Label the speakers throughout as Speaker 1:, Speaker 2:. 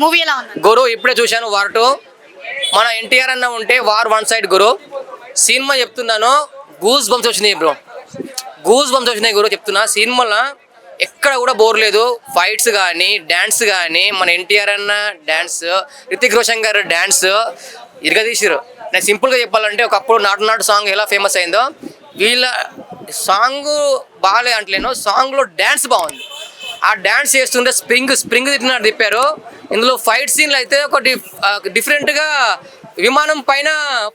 Speaker 1: Movie ఎలా ఉంది?
Speaker 2: గురు ఇప్పుడే చూశాను వార్ టూ. మన ఎన్టీఆర్ అన్న ఉంటే వార్ వన్ సైడ్ గురు. సినిమా చెప్తున్నాను గూస్ బంప్స్ వచ్చినాయి బ్రో. గూస్ బంప్స్ వచ్చినాయి గురు చెప్తున్నా. సినిమాలో ఎక్కడ కూడా బోర్ లేదు. ఫైట్స్ కానీ డ్యాన్స్ కానీ మన ఎన్టీఆర్ అన్న డ్యాన్స్ రితిక్ రోషన్ గారు డ్యాన్స్ ఇరగదీసిరు నేను సింపుల్గా చెప్పాలంటే ఒకప్పుడు నాటు నాటు సాంగ్ ఎలా ఫేమస్ అయిందో వీళ్ళ సాంగ్ బాగాలే అంటలేను సాంగ్లో డ్యాన్స్ బాగుంది. ఆ డ్యాన్స్ చేస్తుంటే స్ప్రింగ్ స్ప్రింగ్ తిట్టినట్టు తిప్పారు ఇందులో ఫైట్ సీన్లు అయితే ఒకటి డిఫరెంట్గా విమానం పైన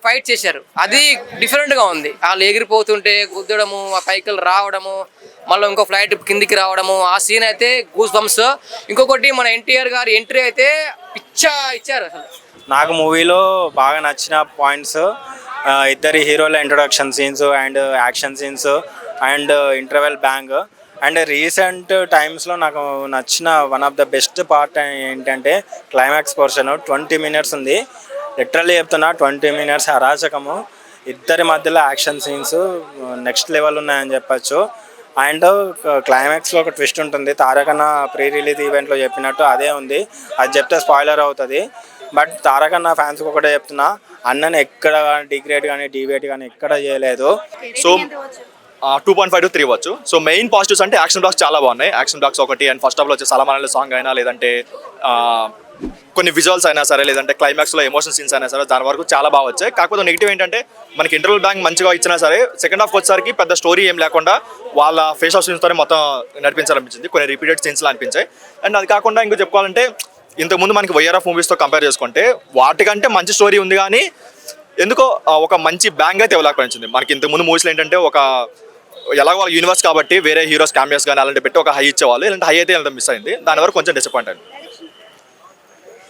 Speaker 2: ఫైట్ చేశారు. అది డిఫరెంట్గా ఉంది. వాళ్ళు ఎగిరిపోతుంటే గుద్దడము ఆ పైకలు రావడము మళ్ళీ ఇంకో ఫ్లైట్ కిందికి రావడము ఆ సీన్ అయితే గూస్ బంప్స్ ఇంకొకటి మన ఎన్టీఆర్ గారి ఎంట్రీ అయితే పిచ్చా ఇచ్చారు అసలు.
Speaker 3: నాకు మూవీలో బాగా నచ్చిన పాయింట్స్ ఇద్దరి హీరోల introduction scenes and action scenes and interval bang and recent టైమ్స్లో నాకు నచ్చిన one of the best part ఏంటంటే క్లైమాక్స్ పోర్షన్. ట్వంటీ మినిట్స్ ఉంది. లిటరల్లీ చెప్తున్నా ట్వంటీ మినిట్స్ అరాచకము. ఇద్దరి మధ్యలో యాక్షన్ సీన్స్ నెక్స్ట్ లెవెల్ ఉన్నాయని చెప్పచ్చు. అండ్ క్లైమాక్స్లో ఒక ట్విస్ట్ ఉంటుంది. తారకన్న ప్రీ రిలీజ్ ఈవెంట్లో చెప్పినట్టు అదే ఉంది. అది చెప్తే స్పాయిలర్ అవుతుంది. బట్ తారకన్న ఫ్యాన్స్కి ఒకటే చెప్తున్నా అన్నని ఎక్కడ డిగ్రేడ్ కానీ డిబేట్ కానీ ఎక్కడ చేయలేదు.
Speaker 4: So two point five to three వచ్చు సో మెయిన్ పాజిటివ్స్ అంటే యాక్షన్ బ్లాక్స్ చాలా బాగున్నాయి. యాక్షన్ బ్లాక్స్ ఒకటి అండ్ ఫస్ట్ ఆఫ్ వచ్చే సలమాన్ సాంగ్ అయినా లేదంటే కొన్ని విజువల్స్ అయినా సరే లేదంటే క్లైమాక్స్లో ఎమోషన్ సీన్స్ అయినా సరే దాని వరకు చాలా బాగా వచ్చాయి. కాకపోతే నెగిటివ్ ఏంటంటే మనకి ఇంటర్వల్ బ్యాంక్ మంచిగా ఇచ్చినా సరే సెకండ్ హాఫ్ వచ్చేసరికి పెద్ద స్టోరీ ఏం లేకుండా వాళ్ళ ఫేస్ ఆఫ్ సీన్స్తోనే మొత్తం నడిపించాలనిపించింది. కొన్ని రిపీటెడ్ సీన్స్లో అనిపించాయి. అండ్ అది కాకుండా ఇంకో చెప్పుకోవాలంటే ఇంతకుముందు మనకి వైఆర్ఎఫ్ మూవీస్తో కంపేర్ చేసుకుంటే వాటికంటే మంచి స్టోరీ ఉంది కానీ ఎందుకో ఒక మంచి బ్యాంగ్ అయితే ఇవ్వలేకపోయింది మనకి ఇంతకుముందు మూవీస్లో ఏంటంటే ఒక ఎలాగో వాళ్ళ యూనివర్స్ కాబట్టి వేరే హీరోస్ క్యామియోస్ కానీ అలాంటి పెట్టి ఒక హై ఇచ్చేవాళ్ళు. ఇలాంటి హై అయితే ఎంత మిస్ అయింది. దాని వరకు కొంచెం డిసప్పాయింట్ అయింది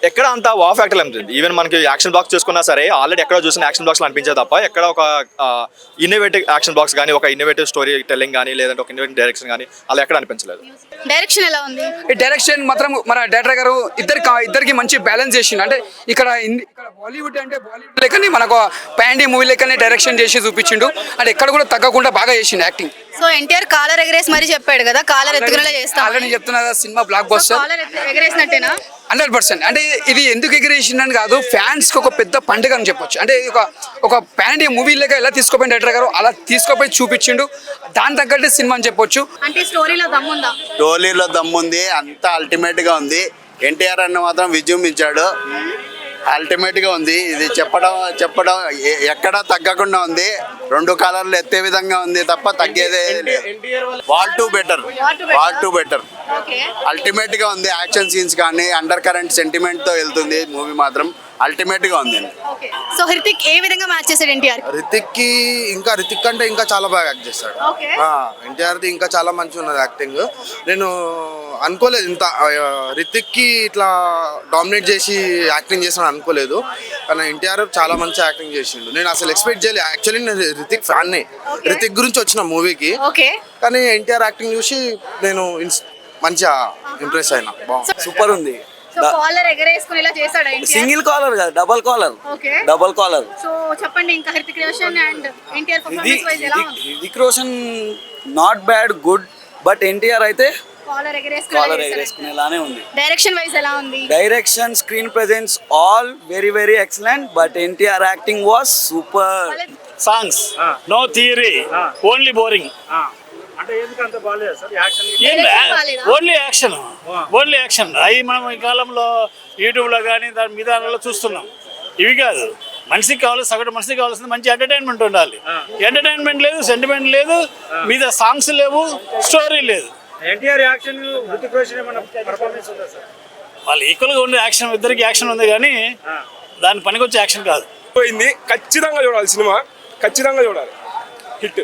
Speaker 4: ఎక్కడ అంత వా ఫ్యాక్టర్ అనిపించింది ఈవెన్ మనకి యాక్షన్ బాక్స్ చూసుకున్నా సరే ఆల్రెడీ ఎక్కడ చూసిన యాక్షన్ బాక్స్ అనిపించేది తప్ప ఎక్కడ ఒక ఇన్నోవేటివ్ యాక్షన్ బాక్స్ కానీ ఒక ఇన్నోవేటివ్ స్టోరీ టెల్లింగ్ కానీ లేదంటే ఒక ఇన్నోవేటివ్ డైరెక్షన్ కానీ అలా ఎక్కడ అనిపించలేదు.
Speaker 1: డైరెక్షన్ ఎలా ఉంది?
Speaker 5: ఈ డైరెక్షన్ మాత్రం మన డైరెక్టర్ గారు ఇద్దరి ఇద్దరికి మంచి బ్యాలెన్స్ చేసిండు. అంటే ఇక్కడ ఇక్కడ బాలీవుడ్ అంటే బాలీవుడ్ లెక్కనే మనకు ప్యాండీ మూవీ లెక్కనే డైరెక్షన్ చేసి చూపించిండు. అంటే ఎక్కడ కూడా తగ్గకుండా బాగా చేసిండు యాక్టింగ్
Speaker 1: సో ఎన్టీఆర్ కాలర్ ఎగరేసి మరీ చెప్పాడు కదా కాలర్ ఎత్తుకునేలా చేస్తాం.
Speaker 5: ఆల్రెడీ చెప్తున్నా కదా cinema block buster
Speaker 1: collar ఎగరేసినట్టేనా?
Speaker 5: Hundred percent. అంటే ఇది ఎందుకు ఎగిరేసిందని కాదు ఫ్యాన్స్కి ఒక పెద్ద పండుగ అని చెప్పొచ్చు. అంటే ఇది ఒక ఒక ప్యాండీ మూవీ లెక్క ఎలా తీసుకోపోయిన డైరెక్టర్ గారు అలా తీసుకోపోయి చూపించిండు. దాని తగ్గట్టు సినిమా అని చెప్పొచ్చు.
Speaker 1: అంటే స్టోరీలో దమ్ముందా
Speaker 6: టోలీలో దమ్ముంది అంతా అల్టిమేట్గా ఉంది. ఎన్టీఆర్ అన్న మాత్రం విజృంభించాడు. అల్టిమేట్గా ఉంది. ఇది చెప్పడం చెప్పడం ఎక్కడా తగ్గకుండా ఉంది. రెండు కలర్లు ఎత్తే విధంగా ఉంది తప్ప తగ్గేదే wall to better wall to better
Speaker 1: okay
Speaker 6: అల్టిమేట్గా ఉంది యాక్షన్ సీన్స్ కానీ అండర్ కరెంట్ సెంటిమెంట్తో వెళ్తుంది మూవీ మాత్రం. అల్టిమేట్గా ఉంది.
Speaker 1: ఓకే సో హృతిక్ ఏ విధంగా మ్యాచ్ చేశాడు ఎన్టీఆర్
Speaker 7: రితిక్కి ఇంకా రితిక్ అంటే ఇంకా చాలా బాగా యాక్ట్ చేస్తాడు
Speaker 1: ఓకే
Speaker 7: ఎన్టీఆర్ ది ఇంకా చాలా మంచిగా ఉన్నది యాక్టింగ్ నేను అనుకోలేదు ఇంత రితిక్కి ఇట్లా డామినేట్ చేసి యాక్టింగ్ చేసిన అనుకోలేదు. కానీ ఎన్టీఆర్ చాలా మంచి యాక్టింగ్ చేసిండు. నేను అసలు ఎక్స్పెక్ట్ చేయలేదు యాక్చువల్లీ నేను రితిక్ ఫ్యాన్ రితిక్ గురించి వచ్చిన మూవీకి.
Speaker 1: ఓకే.
Speaker 7: కానీ ఎన్టీఆర్ యాక్టింగ్ చూసి నేను ఇన్స్- మంచిగా ఇంప్రెస్ అయినా. బాగుంది
Speaker 8: సూపర్ ఉంది.
Speaker 1: సో కాలర్ ఎగరేసుకుని ఇలా చేశాడు ఎన్టీఆర్?
Speaker 8: సింగిల్ కాలర్ కాదు double collar
Speaker 1: okay.
Speaker 8: Double collar
Speaker 1: so చెప్పండి ఇంకా హృతిక్ రోషన్ అండ్ ఎన్టీఆర్
Speaker 8: ఇది
Speaker 1: పర్ఫార్మెన్స్ వైజ్ ఎలా ఉంది?
Speaker 8: Hrithik Roshan not bad good but NTR అయితే
Speaker 1: కాలర్
Speaker 8: కాలర్
Speaker 1: ఎగరేసుకుని
Speaker 8: ఎగరేసుకునేలానే ఉంది.
Speaker 1: డైరెక్షన్ వైజ్ ఎలా ఉంది?
Speaker 8: Direction screen presence all very very excellent but NTR acting was super
Speaker 9: songs no theory only boring? Only action only action అవి మనం ఈ కాలంలో యూట్యూబ్లో కానీ దాని విధానంలో చూస్తున్నాం. ఇవి కాదు. మనిషికి కావాలి సగటు మనిషికి కావాల్సింది మంచి ఎంటర్టైన్మెంట్ ఉండాలి. ఎంటర్టైన్మెంట్ లేదు సెంటిమెంట్ లేదు మీద సాంగ్స్ లేవు స్టోరీ లేదు.
Speaker 3: ఎన్టీఆర్ యాక్షన్ హృతిక్ రోషన్ ఏమన్నా పర్ఫార్మెన్స్ ఉందా సార్?
Speaker 9: వాళ్ళు ఈక్వల్గా ఉండే యాక్షన్ ఇద్దరికి యాక్షన్ ఉంది కానీ దాని పనికొచ్చే యాక్షన్ కాదు.
Speaker 10: పోయింది. ఖచ్చితంగా చూడాలి సినిమా. ఖచ్చితంగా చూడాలి. హిట్.